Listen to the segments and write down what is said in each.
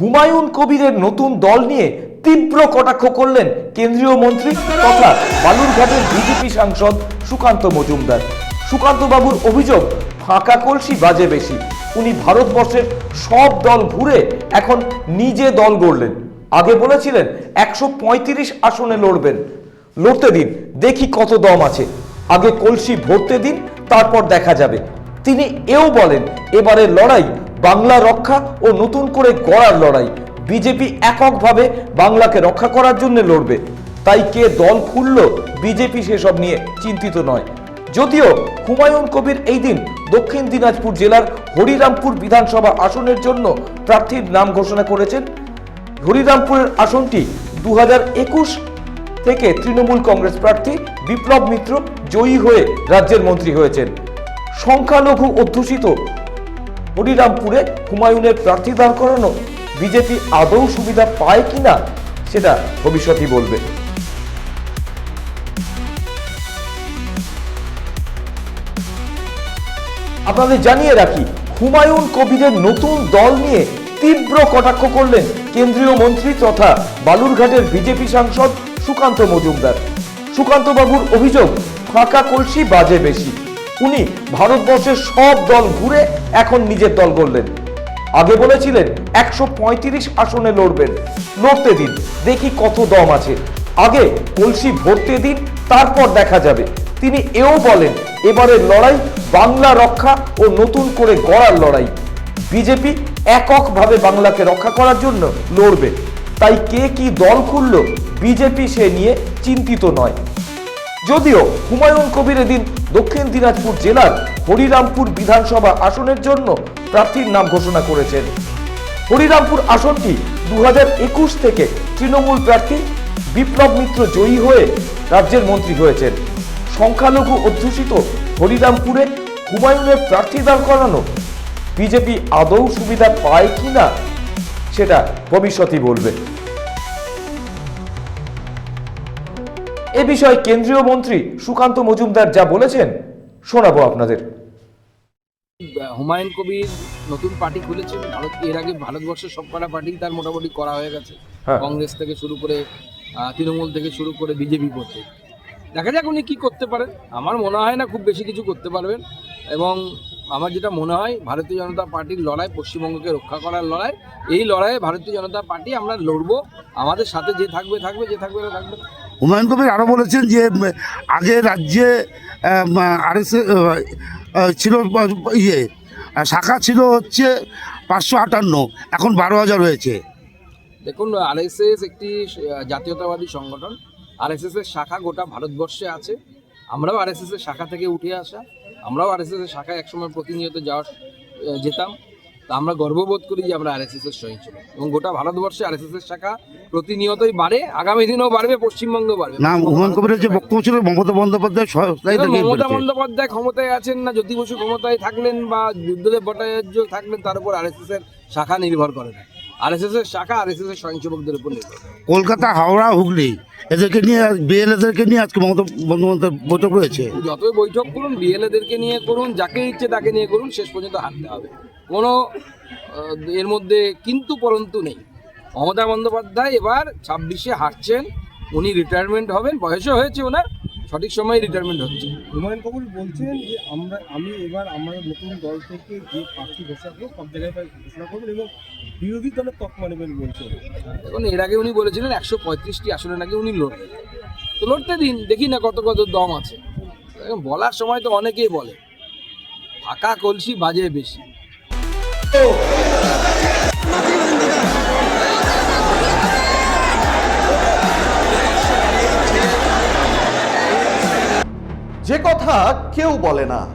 হুমায়ুন কবিরের নতুন দল নিয়ে তীব্র কটাক্ষ করলেন কেন্দ্রীয় মন্ত্রী তথা বালুরঘাটের বিজেপি সাংসদ সুকান্ত মজুমদার। সুকান্ত বাবুর অভিযোগ, ফাঁকা কলসি বাজে বেশি। উনি ভারতবর্ষের সব দল ঘুরে এখন নিজে দল গড়লেন। আগে বলেছিলেন একশো পঁয়ত্রিশ আসনে লড়বেন। লড়তে দিন, দেখি কত দম আছে। আগে কলসি ভরতে দিন, তারপর দেখা যাবে। তিনি এও বলেন, এবারের লড়াই বাংলা রক্ষা ও নতুন করে গড়ার লড়াই। বিজেপি এককভাবে বাংলাকে রক্ষা করার জন্য লড়বে। তাই কে দল খুলল, বিজেপি সেসব নিয়ে চিন্তিত নয়। যদিও হুমায়ুন কবির এই দিন দক্ষিণ দিনাজপুর জেলার হরিরামপুর বিধানসভা আসনের জন্য প্রার্থীর নাম ঘোষণা করেছেন। হরিরামপুরের আসনটি দু হাজার একুশ থেকে তৃণমূল কংগ্রেস প্রার্থী বিপ্লব মিত্র জয়ী হয়ে রাজ্যের মন্ত্রী হয়েছেন। সংখ্যালঘু অধ্যুষিত হরিরামপুরে হুমায়ুনের প্রার্থী দাঁড় করানো বিজেপি আদৌ সুবিধা পায় কিনা সেটা ভবিষ্যতই বলবে। আপনাদের জানিয়ে রাখি, হুমায়ুন কবিরের নতুন দল নিয়ে তীব্র কটাক্ষ করলেন কেন্দ্রীয় মন্ত্রী তথা বালুরঘাটের বিজেপি সাংসদ সুকান্ত মজুমদার। সুকান্ত বাবুর অভিযোগ, ফাঁকা কলসি বাজে বেশি। উনি ভারতবর্ষের সব দল ঘুরে এখন নিজের দল করলেন আগে বলেছিলেন, একশো পঁয়ত্রিশ আসনে লড়বেন, লড়তে দিন, দেখি কত দম আছে। আগে কলসি ভরতে দিন, তারপর দেখা যাবে। তিনি এও বলেন এবারের লড়াই বাংলা রক্ষা ও নতুন করে গড়ার লড়াই। বিজেপি এককভাবে বাংলাকে রক্ষা করার জন্য লড়বে। তাই কে কি দল খুলল, বিজেপি সে নিয়ে চিন্তিত নয়। যদিও হুমায়ুন কবির এদিন দক্ষিণ দিনাজপুর জেলার হরিরামপুর বিধানসভা আসনের জন্য প্রার্থীর নাম ঘোষণা করেছেন। হরিরামপুর আসনটি দু হাজার একুশ থেকে তৃণমূল প্রার্থী বিপ্লব মিত্র জয়ী হয়ে রাজ্যের মন্ত্রী হয়েছেন। সংখ্যালঘু অধ্যুষিত হরিরামপুরে হুমায়ুনের প্রার্থী দাঁড় করানো বিজেপি আদৌ সুবিধা পায় কিনা, সেটা ভবিষ্যতই বলবে। এ বিষয়ে কেন্দ্রীয় মন্ত্রী সুকান্ত মজুমদার যা বলেছেন শোনাবো আপনাদের। হুমায়ুন কবির নতুন পার্টি খুলেছেন ভারত এর আগে ভারতবর্ষের সবকটা পার্টি তার মোটামুটি করা হয়ে গেছে। হ্যাঁ। কংগ্রেস থেকে শুরু করে তৃণমূল থেকে শুরু করে বিজেপি করতে দেখা যাক উনি কি করতে পারেন। আমার মনে হয় না খুব বেশি কিছু করতে পারবেন। এবং আমার যেটা মনে হয় ভারতীয় জনতা পার্টির লড়াই পশ্চিমবঙ্গকে রক্ষা করার লড়াই এই লড়াইয়ে ভারতীয় জনতা পার্টি আমরা লড়বো। আমাদের সাথে যে থাকবে থাকবে যে থাকবে না থাকবে। হুমায়ুন কবির আরও বলেছেন যে আগে রাজ্যে আর এস ছিল ইয়ে শাখা ছিল হচ্ছে পাঁচশো আটান্ন, এখন বারো হাজার হয়েছে। দেখুন, আরএসএস একটি জাতীয়তাবাদী সংগঠন। আরএসএস এর শাখা গোটা ভারতবর্ষে আছে। আমরাও আরএসএস এর শাখা থেকে উঠে আসা। আমরাও আরএসএস এর শাখায় একসময় প্রতিনিয়ত যাওয়ার যেতাম। তা আমরা গর্ববোধ করি যে আমরা আরএসএস এর ছিল এবং গোটা ভারতবর্ষে আরএসএস এর শাখা প্রতিনিয়তই বাড়ে আগামী দিনেও বাড়বে পশ্চিমবঙ্গেও বাড়বে। না হুমায়ুন কবিরের যে বক্তব্য ছিল মমতা বন্দ্যোপাধ্যায় মমতা বন্দ্যোপাধ্যায় ক্ষমতায় আছেন না জ্যোতি বসু ক্ষমতায় থাকলেন বা বুদ্ধদেব ভট্টাচার্য থাকলেন তার উপর আরএসএস এর শাখা নির্ভর করে না। আরএসএস এর শাখা আরএসএস এর স্বয়ংসেবকদের উপর নির্ভর কলকাতা হাওড়া হুগলি এদেরকে নিয়ে বিএলএদেরকে নিয়ে আজকে মমতা বন্দ্যোপাধ্যায় বৈঠক রয়েছে। যতই বৈঠক করুন বিএলএদেরকে নিয়ে করুন যাকে ইচ্ছে তাকে নিয়ে করুন শেষ পর্যন্ত হারতে হবে। কোনো এর মধ্যে কিন্তু পরন্তু নেই। মমতা বন্দ্যোপাধ্যায় এবার ছাব্বিশে হাঁটছেন উনি রিটায়ারমেন্ট হবেন বয়সও হয়েছে ওনার সঠিক সময়ে রিটায়ারমেন্ট হচ্ছে। হুমায়ুন কবুল বলছেন যে আমরা আমি এবার আমার নতুন দল থেকে যে প্রার্থী ঘোষণা করব সব জায়গায় ঘোষণা করবেন এবং বিরোধী দলের তকমা নেবেন বলছেন। এখন এর আগে উনি বলেছিলেন একশো পঁয়ত্রিশটি আসনে নাকি উনি লড়বেন তো লড়তে দিন দেখি না কত কত দম আছে। বলার সময় তো অনেকেই বলে ফাঁকা কলসি বাজে বেশি। যে কথা কেউ বলে না,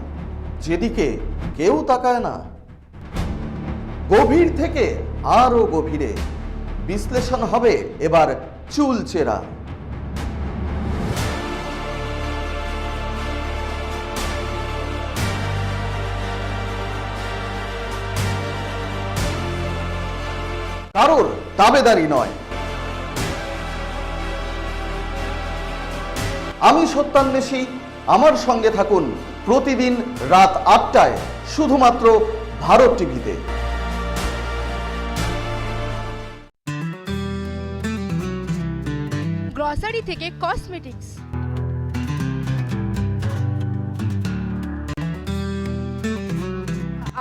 যেদিকে কেউ তাকায় না। গভীর থেকে আরও গভীরে বিশ্লেষণ হবে এবার চুল চুলচেরা। কারোর দাবেদারি নয়। আমি সত্যান্বেষী, আমার সঙ্গে থাকুন প্রতিদিন রাত আটটায় শুধুমাত্র ভারত টিভিতে। গ্রসারি থেকে কসমেটিক্স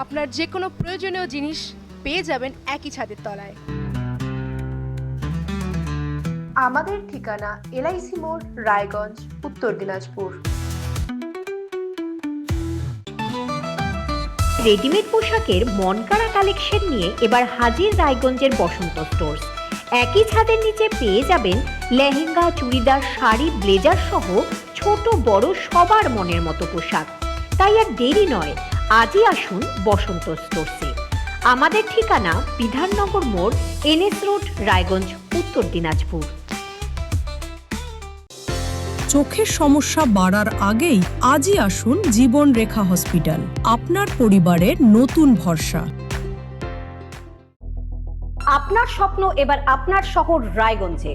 আপনার যে কোনো প্রয়োজনীয় জিনিস পেয়ে যাবেন একই ছাদের তলায়। আমাদের ঠিকানা এলআইসি মোড় রায়গঞ্জ উত্তর দিনাজপুর। রেডিমেড পোশাকের মনকাড়া কালেকশন নিয়ে এবার হাজির রায়গঞ্জের বসন্ত স্টোর্স। একই ছাদের নিচে পেয়ে যাবেন লেহেঙ্গা চুড়িদার শাড়ি ব্লেজার সহ ছোট বড় সবার মনের মতো পোশাক। তাই আর দেরি নয় আজই আসুন বসন্ত স্টোর্সে। আমাদের ঠিকানা বিধাননগর মোড় এনএস রোড রায়গঞ্জ উত্তর দিনাজপুর। চোখের সমস্যা বাড়ার আগেই আজই আসুন জীবন রেখা হসপিটাল আপনার পরিবারের নতুন ভরসা। আপনার স্বপ্ন এবার আপনার শহর রায়গঞ্জে।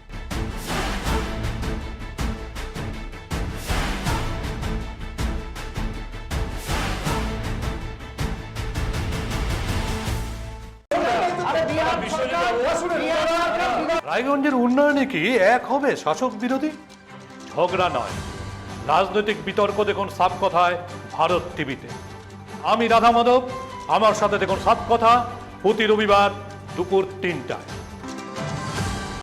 রায়গঞ্জের উন্নয়নে কি এক হবে শাসক বিরোধী? ঝগড়া নয়। রাজনৈতিক বিতর্ক দেখুন সাপ কথায় ভারত টিভিতে। আমি রাধা মাধব, আমার সাথে দেখুন সাপ কথা প্রতি রবিবার দুপুর তিনটায়।